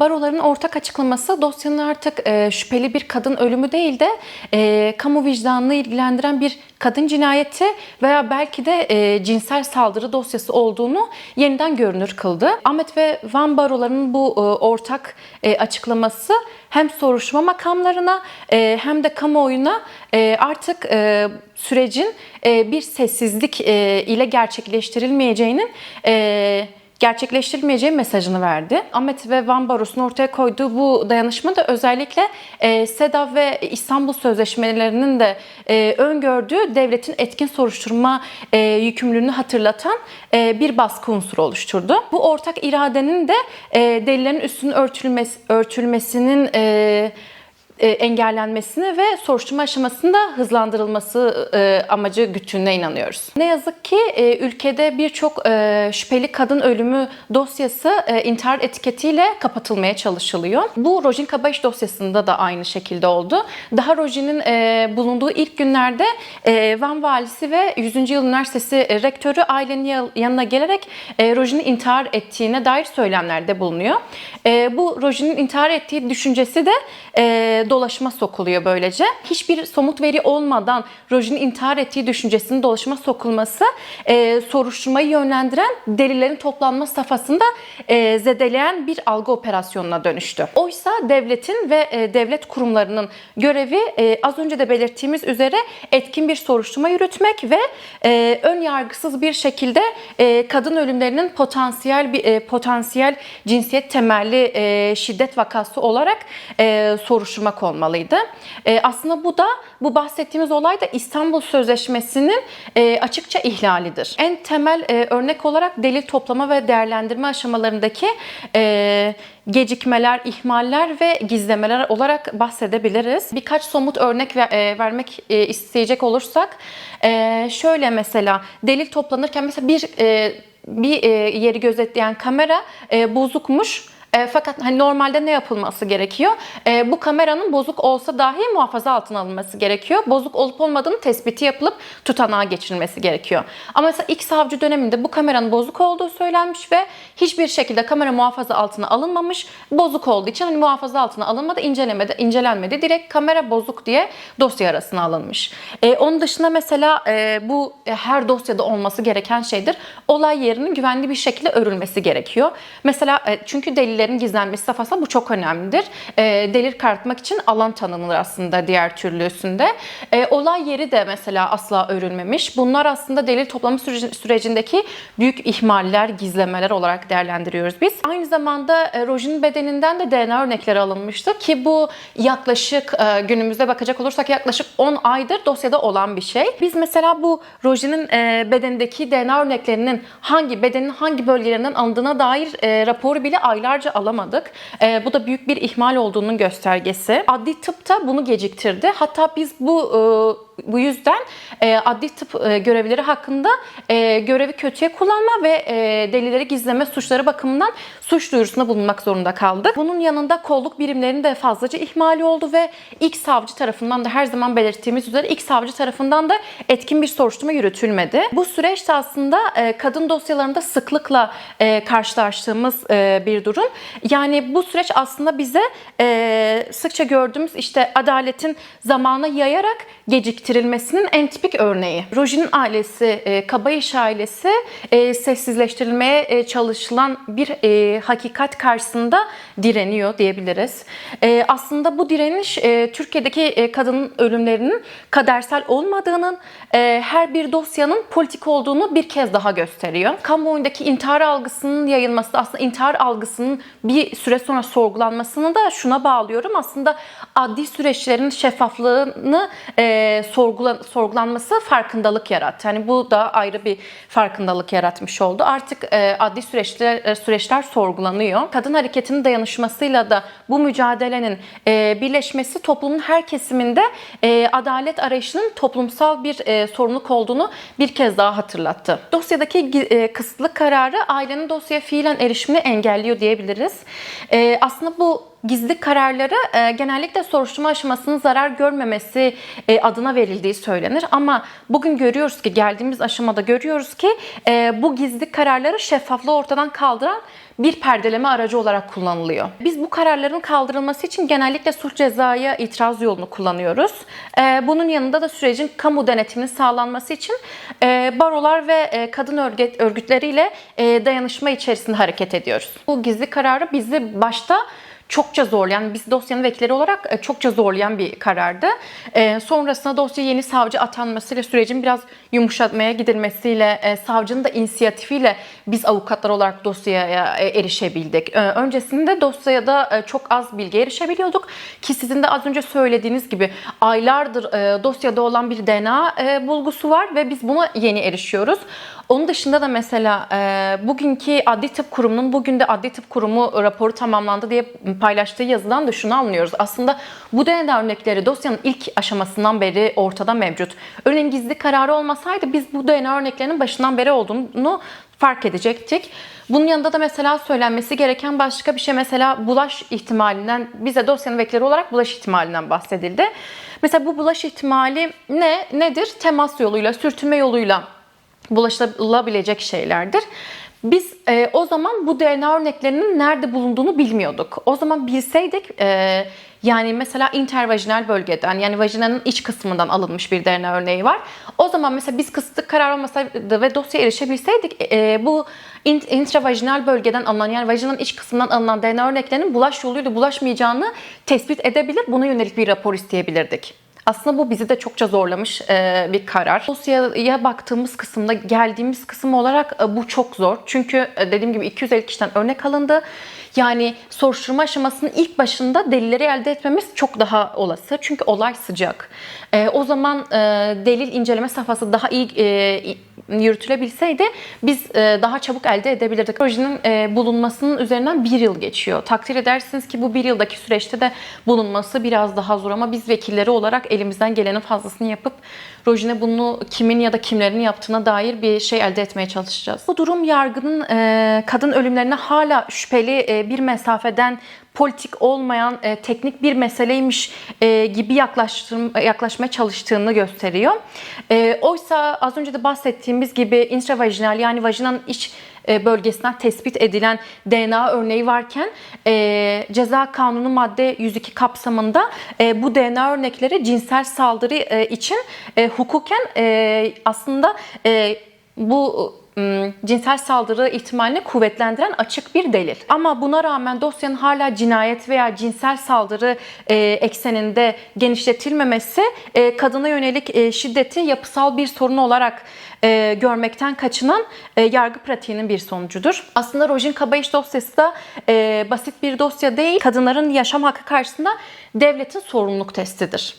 Baroların ortak açıklaması dosyanın artık e, şüpheli bir kadın ölümü değil de e, kamu vicdanını ilgilendiren bir kadın cinayeti veya belki de e, cinsel saldırı dosyası olduğunu yeniden görünür kıldı. Ahmet ve Van barolarının bu e, ortak e, açıklaması hem soruşturma makamlarına e, hem de kamuoyuna e, artık e, sürecin e, bir sessizlik e, ile gerçekleştirilmeyeceğinin e, gerçekleştirilmeyeceği mesajını verdi. Ahmet ve Van Barosu'nun ortaya koyduğu bu dayanışma da özellikle e, SEDAV ve İstanbul Sözleşmelerinin de e, öngördüğü devletin etkin soruşturma e, yükümlülüğünü hatırlatan e, bir baskı unsuru oluşturdu. Bu ortak iradenin de e, delillerin üstünün örtülmesi, örtülmesinin e, engellenmesini ve soruşturma aşamasında hızlandırılması e, amacı güttüğüne inanıyoruz. Ne yazık ki e, ülkede birçok e, şüpheli kadın ölümü dosyası e, intihar etiketiyle kapatılmaya çalışılıyor. Bu Rojin Kabaş dosyasında da aynı şekilde oldu. Daha Rojin'in e, bulunduğu ilk günlerde e, Van Valisi ve 100. Yıl Üniversitesi e, rektörü ailenin ya- yanına gelerek e, Rojin'in intihar ettiğine dair söylemlerde bulunuyor. E, bu Rojin'in intihar ettiği düşüncesi de e, dolaşıma sokuluyor böylece. Hiçbir somut veri olmadan Rojin'in intihar ettiği düşüncesinin dolaşıma sokulması e, soruşturmayı yönlendiren delillerin toplanma safhasında e, zedeleyen bir algı operasyonuna dönüştü. Oysa devletin ve e, devlet kurumlarının görevi e, az önce de belirttiğimiz üzere etkin bir soruşturma yürütmek ve e, ön yargısız bir şekilde e, kadın ölümlerinin potansiyel e, potansiyel cinsiyet temelli e, şiddet vakası olarak e, soruşturmak olmalıydı. E, aslında bu da bu bahsettiğimiz olay da İstanbul Sözleşmesi'nin e, açıkça ihlalidir. En temel e, örnek olarak delil toplama ve değerlendirme aşamalarındaki e, gecikmeler, ihmaller ve gizlemeler olarak bahsedebiliriz. Birkaç somut örnek ver- e, vermek e, isteyecek olursak e, şöyle mesela delil toplanırken mesela bir e, bir e, yeri gözetleyen kamera e, bozukmuş. E, fakat hani normalde ne yapılması gerekiyor? E, bu kameranın bozuk olsa dahi muhafaza altına alınması gerekiyor. Bozuk olup olmadığını tespiti yapılıp tutanağa geçirilmesi gerekiyor. Ama mesela ilk savcı döneminde bu kameranın bozuk olduğu söylenmiş ve hiçbir şekilde kamera muhafaza altına alınmamış. Bozuk olduğu için hani muhafaza altına alınmadı, incelemede incelenmedi. Direkt kamera bozuk diye dosya arasına alınmış. E, onun dışında mesela e, bu e, her dosyada olması gereken şeydir. Olay yerinin güvenli bir şekilde örülmesi gerekiyor. Mesela e, çünkü delillerin gizlenmesi safhasında bu çok önemlidir. E, delil karartmak için alan tanınır aslında diğer türlüsünde. E, olay yeri de mesela asla örülmemiş. Bunlar aslında delil toplama süreci- sürecindeki büyük ihmaller, gizlemeler olarak değerlendiriyoruz biz. Aynı zamanda e, Rojin'in bedeninden de DNA örnekleri alınmıştı ki bu yaklaşık e, günümüzde bakacak olursak yaklaşık 10 aydır dosyada olan bir şey. Biz mesela bu Rojin'in e, bedenindeki DNA örneklerinin hangi bedenin hangi bölgelerinden alındığına dair e, raporu bile aylarca alamadık. E, bu da büyük bir ihmal olduğunun göstergesi. Adli tıp da bunu geciktirdi. Hatta biz bu e, bu yüzden e, adli tıp e, görevlileri hakkında e, görevi kötüye kullanma ve e, delilleri gizleme suçları bakımından suç duyurusunda bulunmak zorunda kaldık. Bunun yanında kolluk birimlerinin de fazlaca ihmali oldu ve ilk savcı tarafından da her zaman belirttiğimiz üzere ilk savcı tarafından da etkin bir soruşturma yürütülmedi. Bu süreçte aslında e, kadın dosyalarında sıklıkla e, karşılaştığımız e, bir durum. Yani bu süreç aslında bize e, sıkça gördüğümüz işte adaletin zamana yayarak geciktirilmesinin en tipik örneği. Rojin'in ailesi, e, Kabayış ailesi e, sessizleştirilmeye e, çalışılan bir e, hakikat karşısında direniyor diyebiliriz. E, aslında bu direniş e, Türkiye'deki e, kadın ölümlerinin kadersel olmadığının, e, her bir dosyanın politik olduğunu bir kez daha gösteriyor. Kamuoyundaki intihar algısının yayılması da aslında intihar algısının bir süre sonra sorgulanmasını da şuna bağlıyorum. Aslında adli süreçlerin şeffaflığını e, sorgula, sorgulanması farkındalık yarattı. Yani bu da ayrı bir farkındalık yaratmış oldu. Artık e, adli süreçler e, süreçler sorgulanıyor. Kadın hareketinin dayanışmasıyla da bu mücadelenin e, birleşmesi toplumun her kesiminde e, adalet arayışının toplumsal bir e, sorumluluk olduğunu bir kez daha hatırlattı. Dosyadaki e, kısıtlı kararı ailenin dosyaya fiilen erişimini engelliyor diyebiliriz. E, aslında bu gizli kararları e, genellikle soruşturma aşamasının zarar görmemesi e, adına verildiği söylenir. Ama bugün görüyoruz ki geldiğimiz aşamada görüyoruz ki e, bu gizli kararları şeffaflığı ortadan kaldıran bir perdeleme aracı olarak kullanılıyor. Biz bu kararların kaldırılması için genellikle suç cezaya itiraz yolunu kullanıyoruz. Ee, bunun yanında da sürecin kamu denetiminin sağlanması için e, barolar ve e, kadın örgüt, örgütleriyle e, dayanışma içerisinde hareket ediyoruz. Bu gizli kararı bizi başta çokça zorlayan, biz dosyanın vekilleri olarak e, çokça zorlayan bir karardı. E, sonrasında dosya yeni savcı atanmasıyla sürecin biraz yumuşatmaya gidilmesiyle, e, savcının da inisiyatifiyle biz avukatlar olarak dosyaya erişebildik. Öncesinde dosyada çok az bilgi erişebiliyorduk ki sizin de az önce söylediğiniz gibi aylardır dosyada olan bir DNA bulgusu var ve biz buna yeni erişiyoruz. Onun dışında da mesela e, bugünkü Adli Tıp Kurumu'nun bugün de Adli Tıp Kurumu raporu tamamlandı diye paylaştığı yazıdan da şunu anlıyoruz. Aslında bu DNA örnekleri dosyanın ilk aşamasından beri ortada mevcut. Örneğin gizli kararı olmasaydı biz bu DNA örneklerinin başından beri olduğunu fark edecektik. Bunun yanında da mesela söylenmesi gereken başka bir şey mesela bulaş ihtimalinden bize dosyanın vekilleri olarak bulaş ihtimalinden bahsedildi. Mesela bu bulaş ihtimali ne nedir? Temas yoluyla, sürtünme yoluyla bulaşılabilecek şeylerdir. Biz e, o zaman bu DNA örneklerinin nerede bulunduğunu bilmiyorduk. O zaman bilseydik e, yani mesela intervajinal bölgeden yani vajinanın iç kısmından alınmış bir DNA örneği var. O zaman mesela biz kısıtlı karar olmasaydı ve dosyaya erişebilseydik e, bu int- intravajinal bölgeden alınan yani vajinanın iç kısmından alınan DNA örneklerinin bulaş yoluyla bulaşmayacağını tespit edebilir. Buna yönelik bir rapor isteyebilirdik. Aslında bu bizi de çokça zorlamış e, bir karar. Dosyaya baktığımız kısımda geldiğimiz kısım olarak e, bu çok zor. Çünkü e, dediğim gibi 250 kişiden örnek alındı. Yani soruşturma aşamasının ilk başında delilleri elde etmemiz çok daha olası. Çünkü olay sıcak. O zaman delil inceleme safhası daha iyi yürütülebilseydi biz e, daha çabuk elde edebilirdik. Projenin e, bulunmasının üzerinden bir yıl geçiyor. Takdir edersiniz ki bu bir yıldaki süreçte de bulunması biraz daha zor ama biz vekilleri olarak elimizden gelenin fazlasını yapıp Rojine bunu kimin ya da kimlerin yaptığına dair bir şey elde etmeye çalışacağız. Bu durum yargının e, kadın ölümlerine hala şüpheli bir mesafeden politik olmayan teknik bir meseleymiş gibi yaklaştırm- yaklaşmaya çalıştığını gösteriyor. Oysa az önce de bahsettiğimiz gibi intravajinal yani vajinanın iç e, bölgesinden tespit edilen DNA örneği varken e, ceza kanunu madde 102 kapsamında e, bu DNA örnekleri cinsel saldırı e, için e, hukuken e, aslında e, bu cinsel saldırı ihtimalini kuvvetlendiren açık bir delil. Ama buna rağmen dosyanın hala cinayet veya cinsel saldırı e, ekseninde genişletilmemesi e, kadına yönelik e, şiddeti yapısal bir sorun olarak görmekten kaçınan yargı pratiğinin bir sonucudur. Aslında Rojin Kabayiş dosyası da basit bir dosya değil, kadınların yaşam hakkı karşısında devletin sorumluluk testidir.